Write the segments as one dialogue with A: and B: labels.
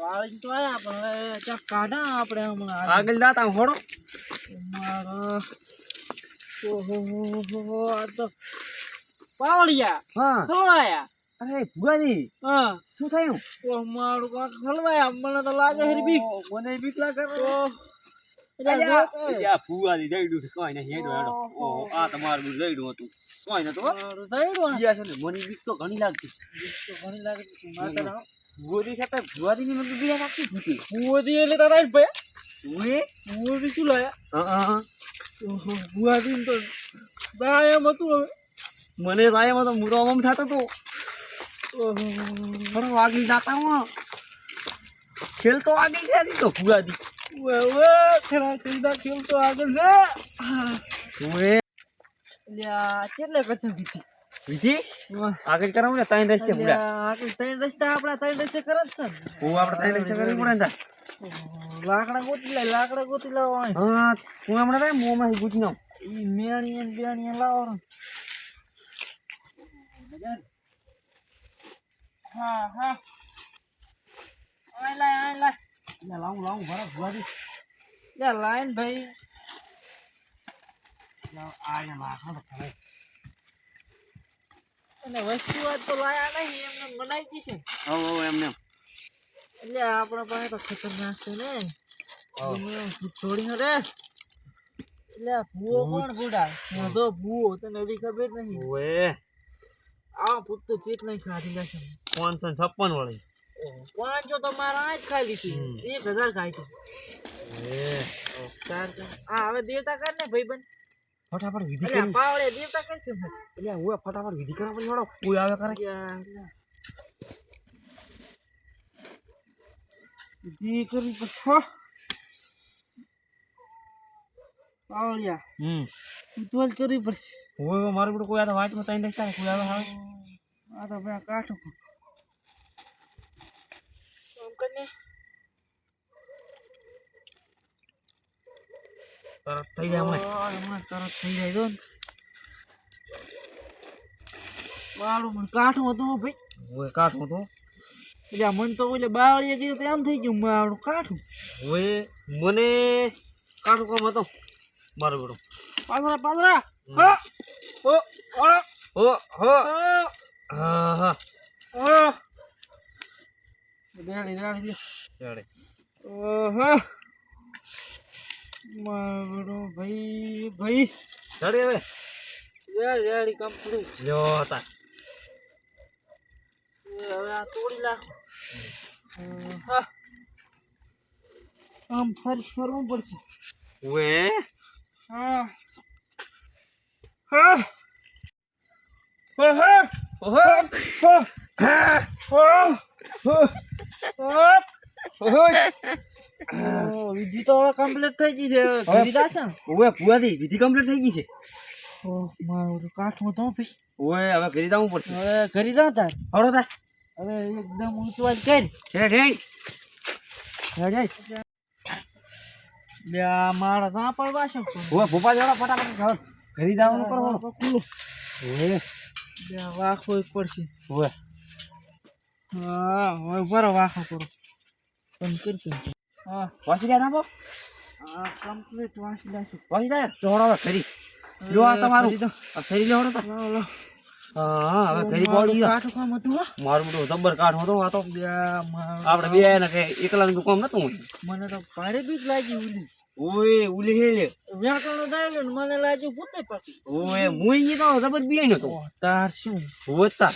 A: વાળી તો આયા પણ ક્યાંક કાઢા આપણે હમણાં
B: આગળ દાતા હોડો?
A: મારો ઓહો આ તો પાવડિયા
B: હા.
A: હલવાયા.
B: અરે ભુવાજી
A: હા.
B: શું થયું?
A: ઓહ મારું કાંક હલવાયા મને તો લાગે હરી બીક.
B: મને બીક લાગે. ઓહો, ઘણી લાગતી.
A: ઘણી
B: ભુવાજી સાથે ભુવાજીની મને બીક લાગતી જ હતી.
A: બુઆજી એટલે તારા ભાઈ
B: ઉએ?
A: બુઆજી શું લાયા
B: હા, હા.
A: બુઆજી તો એમ હતું હવે
B: મને રાયમાં તો મૂરો આમ થતો તો થોડો વાગી જાતા હું ખેલ તો વાગી ગયા તો
A: વે ખરા ખરીદા ખેલ તો આગળ છે
B: ઉએ
A: કેટલે બીજી
B: વિધિ આગળ કરાવું ને ત્રણ રસ્તે પૂરા
A: આગળ ત્રણ રસ્તા આપણા ત્રણ રસ્તે કરે છે
B: હું આપણે ત્રણ રસ્તે કરવી પડે ને
A: લાકડા ગોતી લે લાકડા ગોતી લાવો.
B: હા હું હમણાં રે ગુજી
A: ઈ ને લાવો હા હા. આય લાય આય લાય
B: લાવું લાવું ભરા
A: લાઈન ભાઈ.
B: આ તો ખરે
A: અને વસ્તુ આજ તો લાયા નહીં એમને બનાવી દી છે.
B: હો હો એમને
A: એટલે આપણા પાસે તો ખતરનાક છે ને. છોડી રે? એટલે આ ભૂવો કોણ બુડા મોઢો ભૂવો તને હજી ખબર નહીં.
B: ઓએ
A: આ ભૂત તો ચીત નહીં ખાધી લેશે
B: પાંચસો છપ્પન વાળી.
A: પાંચસો તો મારા આ જ ખાઈ લીધી એક હજાર ખાઈ છે.
B: એ.
A: ચાર ચાર. હા હવે દેવતા કર ને ભાઈ
B: ફટાફટ વિધિ
A: એટલે
B: કરી
A: પાવડે દેવતા કર કે
B: એટલે હું ફટાફટ વિધિ કરવા પછી વળો કોઈ આવે કરે
A: જી કરી પછી પાવળિયા
B: હમ
A: ઉતવલ કરવી પડશે
B: હોય મારું બધું કોઈ આવે વાંચમાં ત્રણ રસ્તા કોઈ આવે આવે
A: આ તો ભાઈ કાઠું આમ કરીને
B: તરત થઈ જાય હમણાં.
A: તરત થઈ જાય જો બાળું મને કાઠું હતું ભાઈ.
B: હોય કાઠું તો
A: એટલે મન તો એટલે બાવળીએ કીધું તો એમ થઈ ગયું મારું કાઠું.
B: હોય મને કાઠું કામ હતો. મારું બધું
A: પાંદરા પાછળ
B: હા. હો હો
A: હા
B: હા. હા
A: ઓ રેડી રેડી
B: ચાલે
A: ઓહો. મારું ભાઈ ભાઈ.
B: ઘરે હવે?
A: યાર યાર કમ્પ્લીટ
B: લ્યો તા
A: હવે આ તોડી લા હા. આમ ફર ફરવું પડશે.
B: હોય
A: હા. હા. હા હા.
B: ઓહો.
A: હા. હા. વિધિ તો હવે કમ્પ્લીટ થઈ ગઈ છે. હવે દાસા
B: ઓએ ભુવાજી વિધિ કમ્પ્લીટ થઈ ગઈ છે.
A: ઓ મારું કાઠો તો ભાઈ.
B: ઓએ હવે ઘરી જવું પડશે.
A: હવે ઘરી દો તાર.
B: હળો તાર.
A: હવે એકદમ ઊંચવાજ કરી.
B: હેડ હેડ. હેડ
A: લે આ મારા ના પડવા છે
B: ઓએ ભોપા જોડા ફટાફટ ઘર ઘરી જવાનું કરો.
A: ખુલ્લું.
B: ઓએ
A: લે વાખો એક પડશે.
B: ઓએ
A: હા હવે બરો વાખો કરો. પણ કરી
B: રહ્યા નાખો
A: આ કમ્પ્લીટ
B: વાસી જાય તો હળો જો આ તમારું.
A: ફરી દો.
B: આ શરીર લે હળો તા. હા હવે
A: મારું કાઠું કામ હતું
B: મારું બધું જબ્બર કાઢ હતો આ તો. આપણે બે ને કે કામ નતું
A: મને તો ભારે બીક લાગી ઉલી.
B: ઓય ઉલી હે લે.
A: વ્યાકરણ દાવ્યો ને મને લાગ્યું ભૂતે પાકી.
B: ઓય મુઈ તો જબર બી નતો
A: તાર શું?
B: હોતા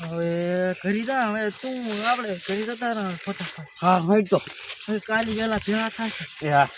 A: હવે કરી દા હવે તું આપણે કરી જતા તારા ફટાફટ.
B: હા હાઈટ તો
A: કાલી વેલા ભેળા થાય
B: એ હા.